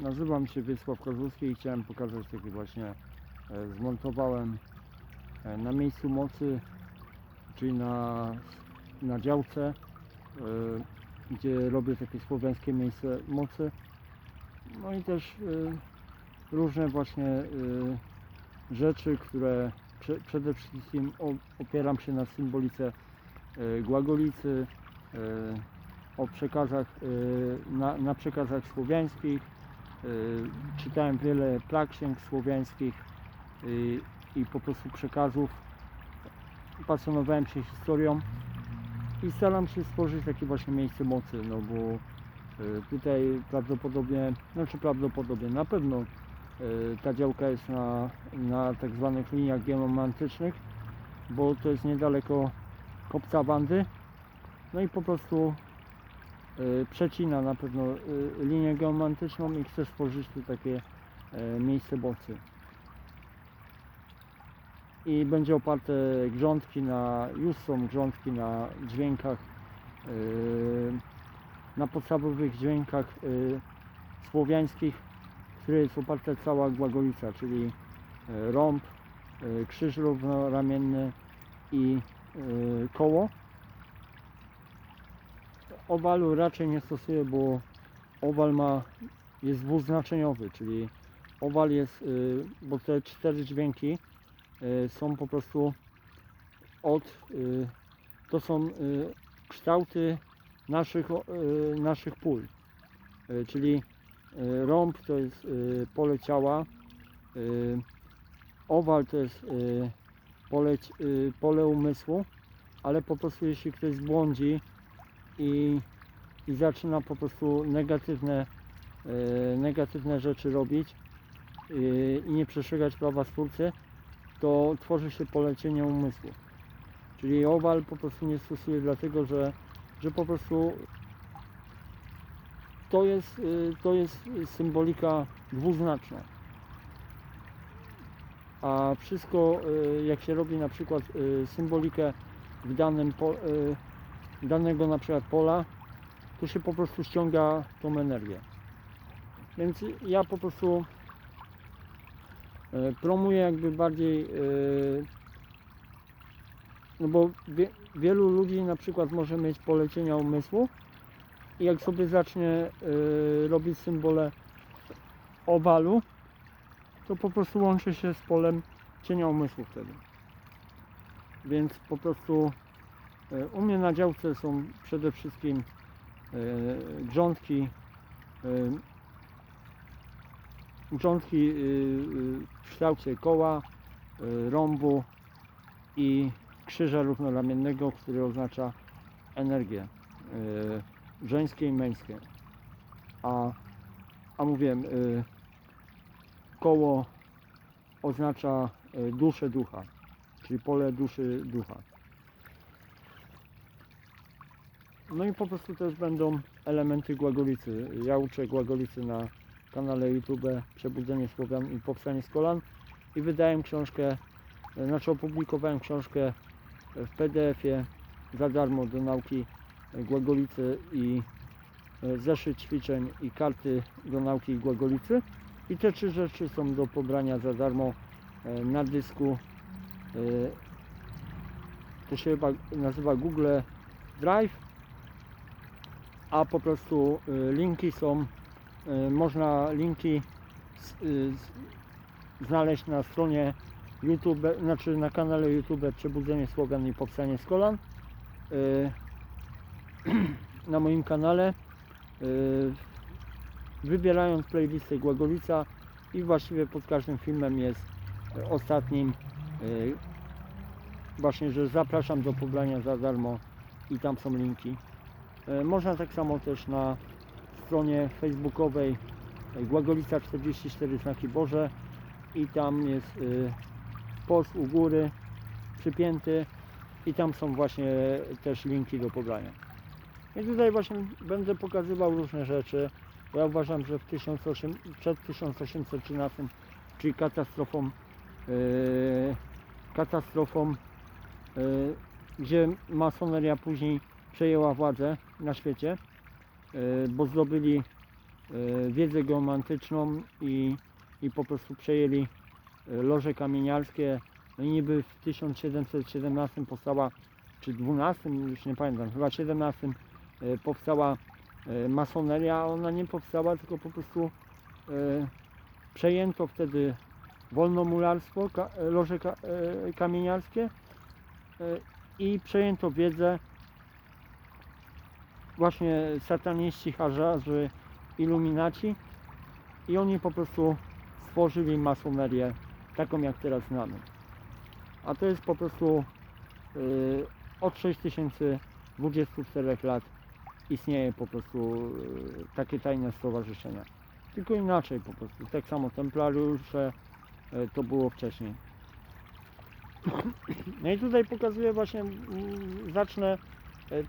Nazywam się Wiesław Kozłowski i chciałem pokazać taki właśnie e, zmontowałem e, na miejscu mocy, czyli na, na działce, e, gdzie robię takie słowiańskie miejsce mocy. No i też różne właśnie rzeczy, które prze, przede wszystkim opieram się na symbolice Głagolicy, o przekazach, na, na przekazach słowiańskich. E, Czytałem wiele plaksięg słowiańskich i, i po prostu przekazów. Pasjonowałem się historią i staram się stworzyć takie właśnie miejsce mocy, no bo e, tutaj prawdopodobnie, znaczy prawdopodobnie, na pewno ta działka jest na, na tak zwanych liniach geomantycznych, bo to jest niedaleko kopca Wandy. No i po prostu przecina na pewno e, linię geomantyczną i chcę stworzyć tu takie e, miejsce mocy. I będzie oparte grządki na, już są grządki na dźwiękach, e, na podstawowych dźwiękach słowiańskich, które jest oparta cała Głagolica, czyli e, rąb, e, krzyż równoramienny i koło. Owalu raczej nie stosuję, bo owal ma, jest dwuznaczeniowy, czyli owal jest, y, bo te cztery dźwięki y, są po prostu od, y, to są kształty naszych, naszych pól, czyli rąb to jest pole ciała, owal to jest pole, pole umysłu, ale po prostu jeśli ktoś zbłądzi i, i zaczyna po prostu negatywne, e, negatywne rzeczy robić e, i nie przestrzegać prawa stwórcy, to tworzy się pole cienia umysłu. Czyli owal po prostu nie stosuje dlatego, że, że po prostu to jest, e, to jest symbolika dwuznaczna. A wszystko, jak się robi na przykład symbolikę w danym po, danego na przykład pola, to się po prostu ściąga tą energię. Więc ja po prostu e, promuję jakby bardziej, e, no bo wie, wielu ludzi na przykład może mieć pole cienia umysłu i jak sobie zacznie e, robić symbole owalu, to po prostu łączy się z polem cienia umysłu wtedy. Więc po prostu U mnie na działce są przede wszystkim e, grządki, e, grządki e, e, w kształcie koła, e, rąbu i krzyża równoramiennego, który oznacza energię e, żeńskie i męskie. A, a mówiłem, e, koło oznacza e, duszę ducha, czyli pole duszy ducha. No i po prostu też będą elementy Głagolicy. Ja uczę Głagolicy na kanale YouTube Przebudzenie Słowian i Powstanie z Kolan i wydałem książkę, e, znaczy opublikowałem książkę w PDF-ie za darmo do nauki Głagolicy i e, zeszyt ćwiczeń i karty do nauki Głagolicy. I te trzy rzeczy są do pobrania za darmo e, na dysku. To się chyba nazywa Google Drive a po prostu y, linki są, y, można linki y, znaleźć na stronie YouTube, znaczy na kanale YouTube Przebudzenie Słowian i Powstanie z Kolan. Na moim kanale wybierając playlistę Głagolica i właściwie pod każdym filmem jest ostatnim właśnie, że zapraszam do pobrania za darmo i tam są linki. E, Można tak samo też na stronie facebookowej e, Głagolica 44 znaki Boże i tam jest y, post u góry przypięty i tam są właśnie też linki do pobrania. I tutaj właśnie będę pokazywał różne rzeczy. Ja uważam, że w 1800, przed 1813, czyli katastrofą, y, katastrofą, y, gdzie masoneria później przejęła władzę na świecie, y, bo zdobyli e, wiedzę geomantyczną i, i po prostu przejęli e, loże kamieniarskie. No i niby w 1717 powstała, czy 12, już nie pamiętam, chyba 17 e, powstała e, masoneria, ona nie powstała, tylko po prostu e, przejęto wtedy wolnomularstwo, e, loże ka, e, kamieniarskie e, i przejęto wiedzę właśnie sataniści, harzarzy, iluminaci i oni po prostu stworzyli masonerię taką jak teraz znamy. A to jest po prostu y, od 6024 lat istnieje po prostu y, takie tajne stowarzyszenia. Tylko inaczej po prostu. Tak samo templariusze y, to było wcześniej. No i tutaj pokazuję właśnie, mm, zacznę,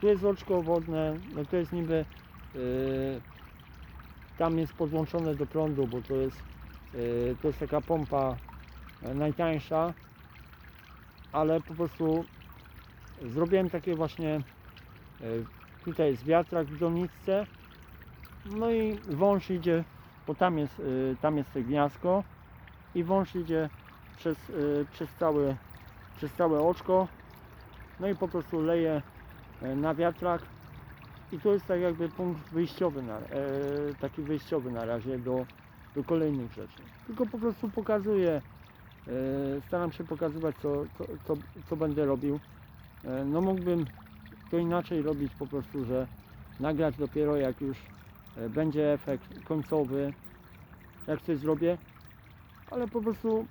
tu jest oczko wodne, no to jest niby, e, tam jest podłączone do prądu, bo to jest, e, to jest taka pompa e, najtańsza, ale po prostu zrobiłem takie właśnie, e, tutaj jest wiatrak w doniczce, no i wąż idzie, bo tam jest, e, tam jest to gniazdko i wąż idzie przez, e, przez całe przez całe oczko no i po prostu leje e, na wiatrak i to jest tak jakby punkt wyjściowy na, e, taki wyjściowy na razie do, do kolejnych rzeczy. Tylko po prostu pokazuję e, staram się pokazywać co, co, co, co będę robił. E, no mógłbym to inaczej robić po prostu, że nagrać dopiero jak już e, będzie efekt końcowy jak coś zrobię. Ale po prostu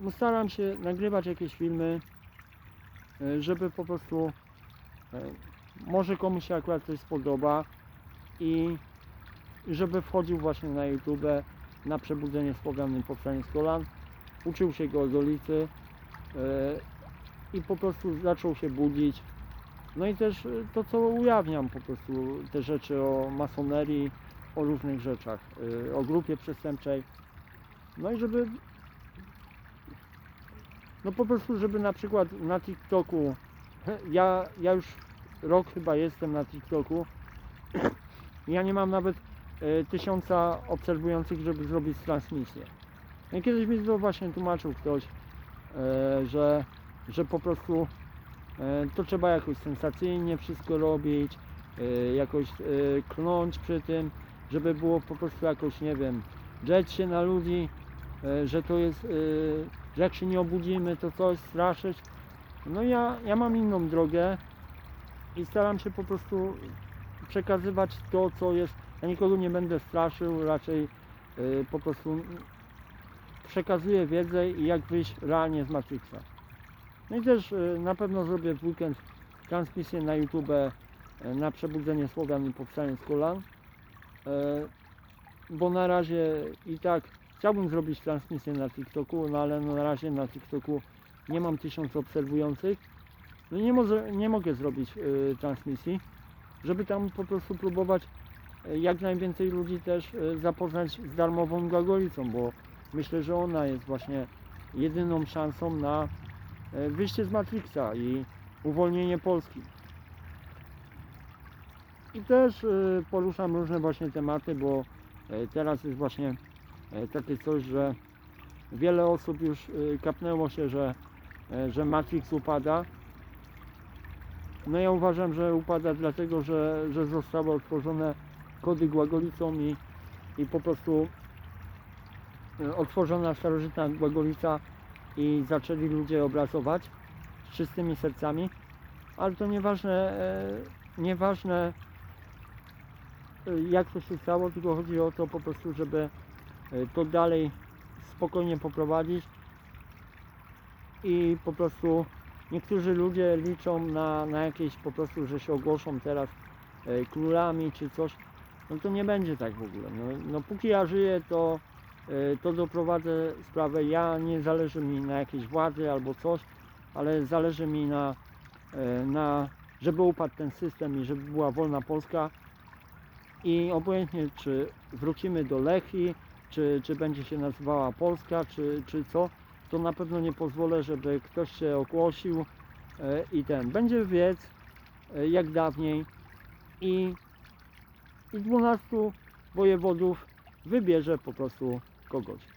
no staram się nagrywać jakieś filmy, e, żeby po prostu e, może komuś się akurat coś spodoba i żeby wchodził właśnie na YouTube na przebudzenie słowianym powstanie z kolan, uczył się geodolicy e, i po prostu zaczął się budzić. No i też e, to co ujawniam po prostu te rzeczy o masonerii, o różnych rzeczach, e, o grupie przestępczej. No i żeby no po prostu, żeby na przykład na TikToku, ja, ja już rok chyba jestem na TikToku, ja nie mam nawet e, tysiąca obserwujących, żeby zrobić transmisję. No kiedyś mi to właśnie tłumaczył ktoś, e, że, że po prostu e, to trzeba jakoś sensacyjnie wszystko robić, e, jakoś klnąć przy tym, żeby było po prostu jakoś, nie wiem, drzeć się na ludzi, e, że to jest, e, że jak się nie obudzimy, to coś straszyć. No ja, ja mam inną drogę i staram się po prostu przekazywać to, co jest. Ja nikogo nie będę straszył, raczej e, po prostu przekazuję wiedzę i jak wyjść realnie z Matrixa. No i też e, na pewno zrobię w weekend transmisję na YouTube e, na przebudzenie Słowian i powstanie z kolan. E, Bo na razie i tak chciałbym zrobić transmisję na TikToku, no ale no na razie na TikToku nie mam tysiąc obserwujących. No nie, może, nie mogę zrobić e, transmisji, żeby tam po prostu próbować e, jak najwięcej ludzi też e, zapoznać z darmową Gagolicą, bo myślę, że ona jest właśnie jedyną szansą na e, wyjście z Matrixa i uwolnienie Polski. I też e, poruszam różne właśnie tematy, bo e, teraz jest właśnie e, takie coś, że wiele osób już e, kapnęło się, że, że Matrix upada. No ja uważam, że upada dlatego, że, że zostały otworzone kody głagolicą i, i po prostu e, otworzona starożytna głagolica i zaczęli ludzie obrazować z czystymi sercami, ale to nieważne, e, nieważne e, jak to się stało, tylko chodzi o to po prostu, żeby e, to dalej spokojnie poprowadzić i po prostu niektórzy ludzie liczą na, na jakieś po prostu, że się ogłoszą teraz e, królami czy coś, no to nie będzie tak w ogóle. No, no póki ja żyję, to, e, to doprowadzę sprawę. Ja nie zależy mi na jakiejś władzy albo coś, ale zależy mi na, e, na żeby upadł ten system i żeby była wolna Polska. I obojętnie czy wrócimy do Lechii, czy, czy będzie się nazywała Polska, czy, czy co, to na pewno nie pozwolę, żeby ktoś się ogłosił e, i ten. Będzie wiec e, jak dawniej i, i 12 wojewodów wybierze po prostu kogoś.